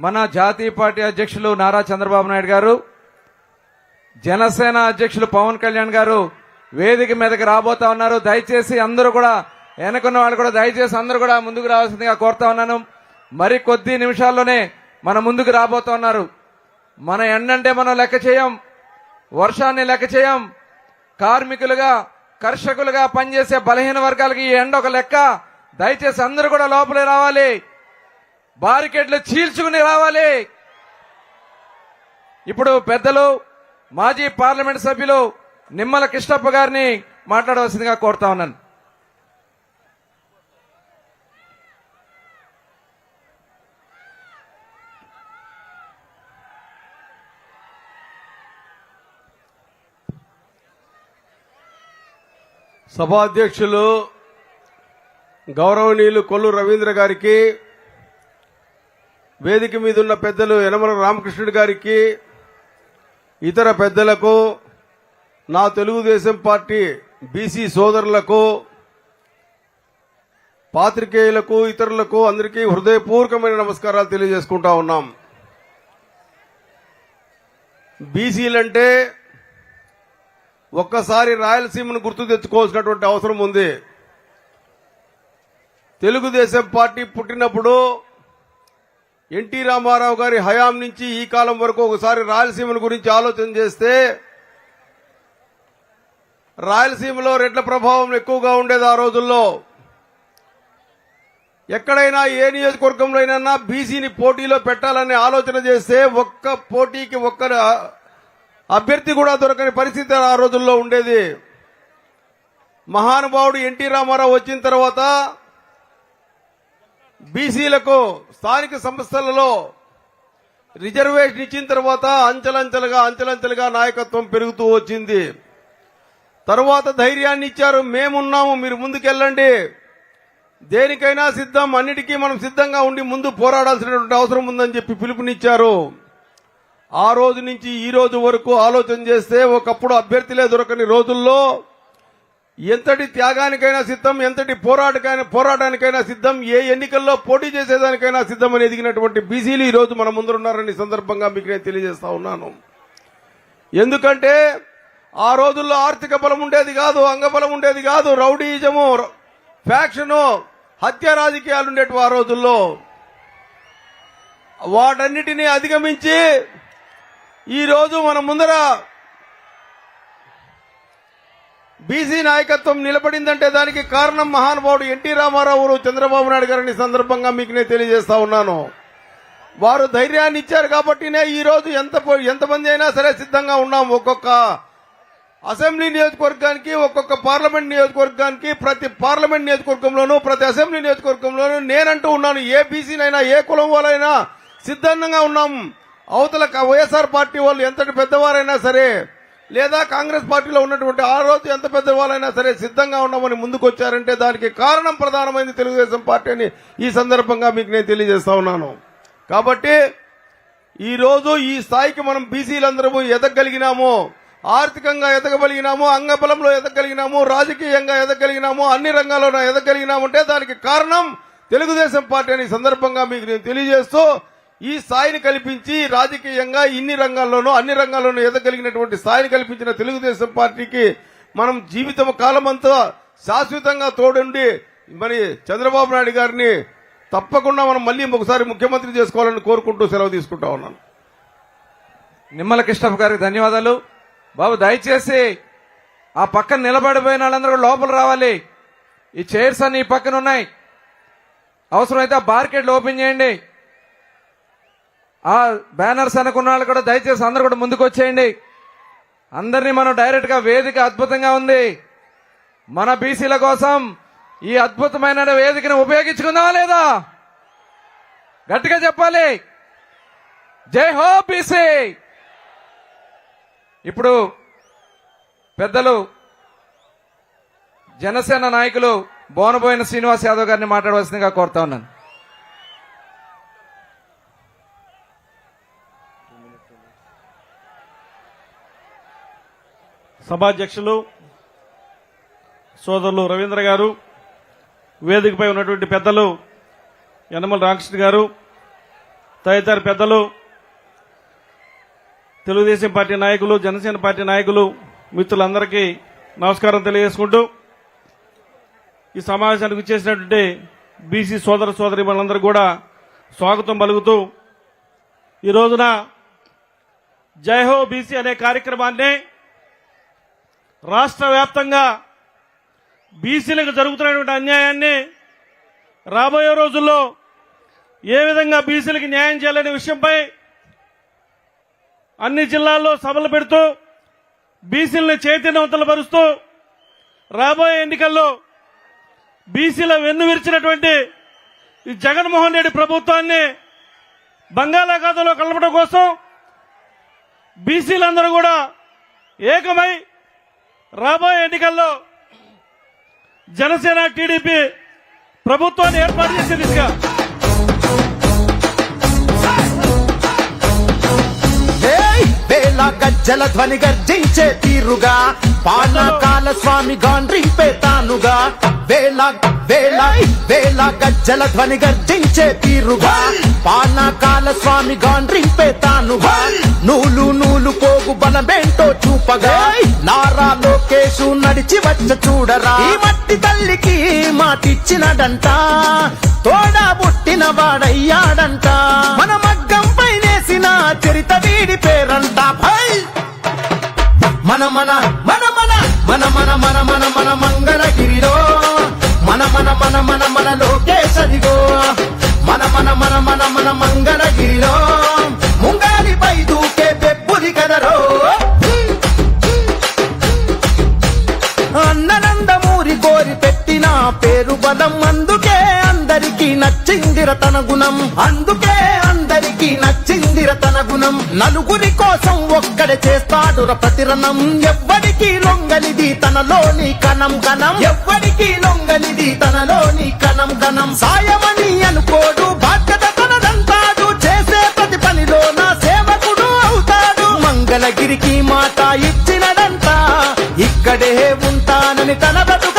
మన జాతీయ పార్టీ అధ్యక్షులు నారా చంద్రబాబు నాయుడు గారు జనసేన అధ్యక్షులు పవన్ కళ్యాణ్ గారు వేదిక మీదకి రాబోతా ఉన్నారు. దయచేసి అందరూ కూడా వెనకున్న వాళ్ళు కూడా దయచేసి అందరూ కూడా ముందుకు రావాల్సిందిగా కోరుతా ఉన్నాను. మరి కొద్ది నిమిషాల్లోనే మన ముందుకు రాబోతా ఉన్నారు. మన ఎండంటే మనం లెక్క చేయం వర్షాన్ని లెక్క చేయం. కార్మికులుగా కర్షకులుగా పనిచేసే బలహీన వర్గాలకి ఈ ఎండ ఒక లెక్క. దయచేసి అందరూ కూడా లోపలే రావాలి. బారికేడ్లు చీల్చుకుని రావాలి. ఇప్పుడు పెద్దలు మాజీ పార్లమెంట్ సభ్యులు నిమ్మల కృష్ణప్ప గారిని మాట్లాడవలసిందిగా కోరుతా ఉన్నాను. సభాధ్యక్షులు గౌరవనీయులు కొల్లు రవీంద్ర గారికి వేదిక మీద ఉన్న పెద్దలు యనమల రామకృష్ణుడి గారికి ఇతర పెద్దలకు నా తెలుగుదేశం పార్టీ బీసీ సోదరులకు పాత్రికేయులకు ఇతరులకు అందరికీ హృదయపూర్వకమైన నమస్కారాలు తెలియజేసుకుంటా ఉన్నాం. బీసీలంటే ఒక్కసారి రాయలసీమను గుర్తు తెచ్చుకోవాల్సినటువంటి అవసరం ఉంది. తెలుగుదేశం పార్టీ పుట్టినప్పుడు ఎన్టీ రామారావు గారి హయాం నుంచి ఈ కాలం వరకు ఒకసారి రాయలసీమల గురించి ఆలోచన చేస్తే రాయలసీమలో రెడ్ల ప్రభావం ఎక్కువగా ఉండేది ఆ రోజుల్లో. ఎక్కడైనా ఏ నియోజకవర్గంలో అయినా బీసీని పోటీలో పెట్టాలనే ఆలోచన చేస్తే ఒక్క పోటీకి ఒక్క అభ్యర్థి కూడా దొరకని పరిస్థితి ఆ రోజుల్లో ఉండేది. మహానుభావుడు ఎన్టీ రామారావు వచ్చిన తర్వాత బీసీలకు స్థానిక సంస్థలలో రిజర్వేషన్ ఇచ్చిన తర్వాత అంచెలంచెలుగా అంచెలంచెలుగా నాయకత్వం పెరుగుతూ వచ్చింది. తరువాత ధైర్యాన్ని ఇచ్చారు. మేమున్నాము మీరు ముందుకెళ్ళండి. దేనికైనా సిద్ధం అన్నిటికీ మనం సిద్ధంగా ఉండి ముందు పోరాడాల్సినటువంటి అవసరం ఉందని చెప్పి పిలుపునిచ్చారు. ఆ రోజు నుంచి ఈ రోజు వరకు ఆలోచన చేస్తే ఒకప్పుడు అభ్యర్థులే దొరకని రోజుల్లో ఎంతటి త్యాగానికైనా సిద్ధం ఎంతటి పోరాటకైనా పోరాటానికైనా సిద్ధం ఏ ఎన్నికల్లో పోటీ చేసేదానికైనా సిద్ధం అని ఎదిగినటువంటి బీసీలు ఈ రోజు మన ముందున్నారని సందర్భంగా మీకు నేను తెలియజేస్తా ఉన్నాను. ఎందుకంటే ఆ రోజుల్లో ఆర్థిక బలం ఉండేది కాదు అంగబలం ఉండేది కాదు రౌడీజము ఫ్యాక్షను హత్య రాజకీయాలు ఉండేటివి ఆ రోజుల్లో. వాటన్నిటినీ అధిగమించి ఈరోజు మన ముందర బీసీ నాయకత్వం నిలబడిందంటే దానికి కారణం మహానుభావుడు ఎన్టీ రామారావు చంద్రబాబు నాయుడు గారిని సందర్భంగా మీకు నేను తెలియజేస్తా ఉన్నాను. వారు ధైర్యాన్ని ఇచ్చారు కాబట్టినే ఈ రోజు ఎంత ఎంతమంది అయినా సరే సిద్ధంగా ఉన్నాం. ఒక్కొక్క అసెంబ్లీ నియోజకవర్గానికి ఒక్కొక్క పార్లమెంట్ నియోజకవర్గానికి ప్రతి పార్లమెంట్ నియోజకవర్గంలోనూ ప్రతి అసెంబ్లీ నియోజకవర్గంలోనూ నేనంటూ ఉన్నాను ఏ బీసీనైనా ఏ కులం వాళ్ళైనా సిద్ధంగా ఉన్నాం. అవతల క- వైఎస్ఆర్ పార్టీ వాళ్ళు ఎంతటి పెద్దవారైనా సరే లేదా కాంగ్రెస్ పార్టీలో ఉన్నటువంటి ఆ రోజు ఎంత పెద్దవాళ్ళైనా సరే సిద్ధంగా ఉన్నామని ముందుకొచ్చారంటే దానికి కారణం ప్రధానమైంది తెలుగుదేశం పార్టీ అని ఈ సందర్భంగా మీకు నేను తెలియజేస్తా ఉన్నాను. కాబట్టి ఈరోజు ఈ స్థాయికి మనం బీసీలందరము ఎదగలిగినాము ఆర్థికంగా ఎదగగలిగినాము అంగబలంలో ఎదగలిగినాము రాజకీయంగా ఎదగలిగినాము అన్ని రంగాల్లో ఎదగలిగినాము అంటే దానికి కారణం తెలుగుదేశం పార్టీ అని సందర్భంగా మీకు నేను తెలియజేస్తూ ఈ స్థాయిని కల్పించి రాజకీయంగా ఇన్ని రంగాల్లోనూ అన్ని రంగాల్లోనూ ఎదగలిగినటువంటి స్థాయిని కల్పించిన తెలుగుదేశం పార్టీకి మనం జీవితం కాలమంతా శాశ్వతంగా తోడుండి మరి చంద్రబాబు నాయుడు గారిని తప్పకుండా మనం మళ్ళీ ఒకసారి ముఖ్యమంత్రి చేసుకోవాలని కోరుకుంటూ సెలవు తీసుకుంటా ఉన్నాను. నిమ్మల కృష్ణప్ప గారికి ధన్యవాదాలు. బాబు దయచేసి ఆ పక్కన నిలబడిపోయిన వాళ్ళందరూ లోపల రావాలి. ఈ చైర్స్ అన్ని ఈ పక్కన ఉన్నాయి. అవసరమైతే ఆ బార్కెట్లు ఓపెన్ చేయండి. ఆ బ్యానర్స్ అనుకున్న వాళ్ళు కూడా దయచేసి అందరు కూడా ముందుకు వచ్చేయండి. అందరినీ మనం డైరెక్ట్గా వేదిక అద్భుతంగా ఉంది. మన బీసీల కోసం ఈ అద్భుతమైన వేదికను ఉపయోగించుకుందామా లేదా? గట్టిగా చెప్పాలి. జై హో బీసీ! ఇప్పుడు పెద్దలు జనసేన నాయకులు బోనబోయిన శ్రీనివాస్ యాదవ్ గారిని మాట్లాడవలసిందిగా కోరుతా ఉన్నాను. సభాధ్యక్షులు సోదరులు రవీంద్ర గారు వేదికపై ఉన్నటువంటి పెద్దలు యనమల రామకృష్ణ గారు తదితర పెద్దలు తెలుగుదేశం పార్టీ నాయకులు జనసేన పార్టీ నాయకులు మిత్రులందరికీ నమస్కారం తెలియజేసుకుంటూ ఈ సమావేశానికి వచ్చేసినటువంటి బీసీ సోదర సోదరి మనందరూ కూడా స్వాగతం పలుకుతూ ఈ రోజున జైహో బీసీ అనే కార్యక్రమాన్ని రాష్ట్ర వ్యాప్తంగా బీసీలకు జరుగుతున్నటువంటి అన్యాయాన్ని రాబోయే రోజుల్లో ఏ విధంగా బీసీలకు న్యాయం చేయాలనే విషయంపై అన్ని జిల్లాల్లో సభలు పెడుతూ బీసీలను చైతన్యవంతులు పరుస్తూ రాబోయే ఎన్నికల్లో బీసీల వెన్ను విరిచినటువంటి ఈ జగన్మోహన్ రెడ్డి ప్రభుత్వాన్ని బంగాళాఖాతంలో కలపడం కోసం బీసీలందరూ కూడా ఏకమై రాబోయే ఎన్నికల్లో జనసేన టీడీపీ ప్రభుత్వాన్ని ఏర్పాటు చేసే దిశగా ఏయ్! గజ్జల ధ్వని గర్జించే తీరుగా పానకాల స్వామి గాండ్రింపే తానుగా వేల వేల వేల గజ్జల ధ్వని గర్జించే తీరుగా. పానకాల స్వామి గాండ్రింపే తానుగా. నూలు నూలు పోగు బలమేంటో చూపగా. నారా లోకేశు నడిచి వచ్చ చూడరా. ఈ మట్టి తల్లికి మాటిచ్చినడంట తోడా పుట్టిన వాడయ్యాడంట. మన మగ్గం పైనేసిన చరిత వీడి పేరంట. మన మన మన మన మన మన మన మన మన మంగళగిరిలో. మన మన మన మన మన లోకేశదిగో తన నలుగురి కోసం ఒక్కడే చేస్తాడు ప్రతిరణం. ఎవ్వడికి లొంగనిది తనలోని కణం కణం ఎవ్వడికి లొంగనిది తనలోని కణం కణం సాయమని అనుకోడు బాధ్యత తనదంటాడు చేసే ప్రతి పనిలో నా సేవకుడు అవుతాడు. మంగళగిరికి మాట ఇచ్చినదంతా ఇక్కడే ఉంటానని తన బతుకంత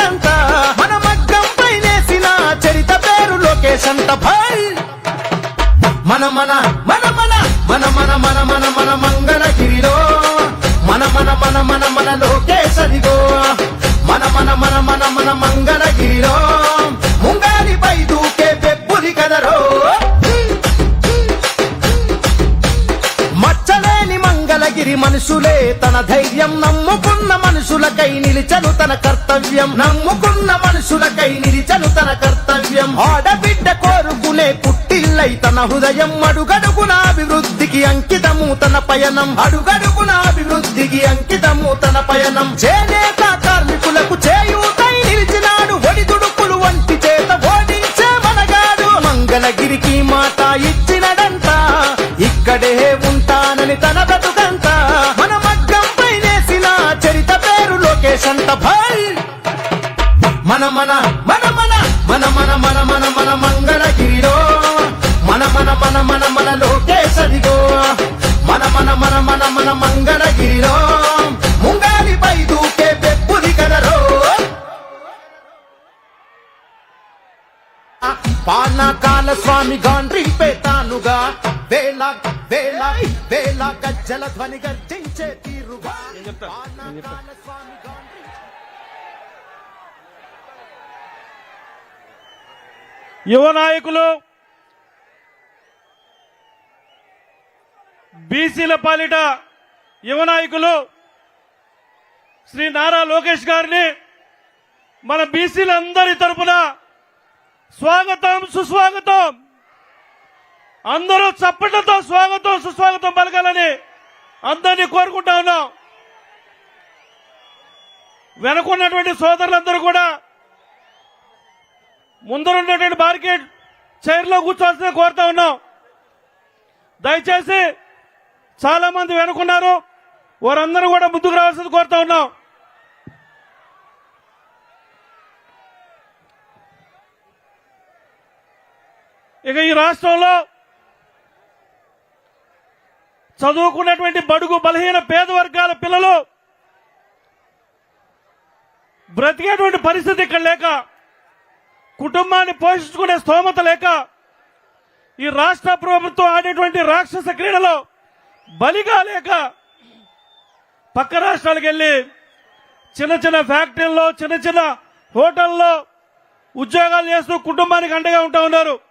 మనుషులకై నిలిచను తన కర్తవ్యం. నమ్ముకున్న మనుషులకై నిలిచను తన కర్తవ్యం. ఆడబిడ్డ కోరుకునే పుట్టిల్లై తన హృదయం. అడుగడుగున అభివృద్ధికి అంకితము తన పయనం. అడుగడుగున అభివృద్ధికి అంకితము తన పయనం. చేనేత కార్మికులకు మన మన మన మన మన మన మన మన మన మంగళగిరిలో మన మన మన మన మన లోకేష్ అదిగో మన మన మన మన మన మంగళగిరిలో ముంగాలిపై దూకే పెప్పుది కదరో స్వామి గాండ్రింపే తానుగా వేల వేల వేల గజ్జల ధ్వని గర్జించే తీరుగా పానకాల స్వామి గాండ్రింపే యువ నాయకులు బీసీల పాలిట యువ నాయకులు శ్రీ నారా లోకేష్ గారిని మన బీసీలందరి తరపున స్వాగతం సుస్వాగతం. అందరూ చప్పట్లతో స్వాగతం సుస్వాగతం పలకాలని అందరినీ కోరుకుంటా ఉన్నాం. వెనుకున్నటువంటి సోదరులందరూ కూడా ముందరున్నటువంటి మార్కెట్ చైర్లో కూర్చోవాల్సిన కోరుతా ఉన్నాం. దయచేసి చాలా మంది వెనుకున్నారు. వారందరూ కూడా ముందుకు రావాల్సింది కోరుతా ఉన్నాం. ఇక ఈ రాష్ట్రంలో చదువుకున్నటువంటి బడుగు బలహీన పేద వర్గాల పిల్లలు బ్రతికేటువంటి పరిస్థితి ఇక్కడ లేక కుటుంబాన్ని పోషించుకునే స్తోమత లేక ఈ రాష్ట్ర ప్రభుత్వం ఆడేటువంటి రాక్షస క్రీడలో బలిగా లేక పక్క రాష్ట్రాలకు వెళ్ళి చిన్న చిన్న ఫ్యాక్టరీల్లో చిన్న చిన్న హోటల్లో ఉద్యోగాలు చేస్తూ కుటుంబానికి అండగా ఉంటా ఉన్నారు.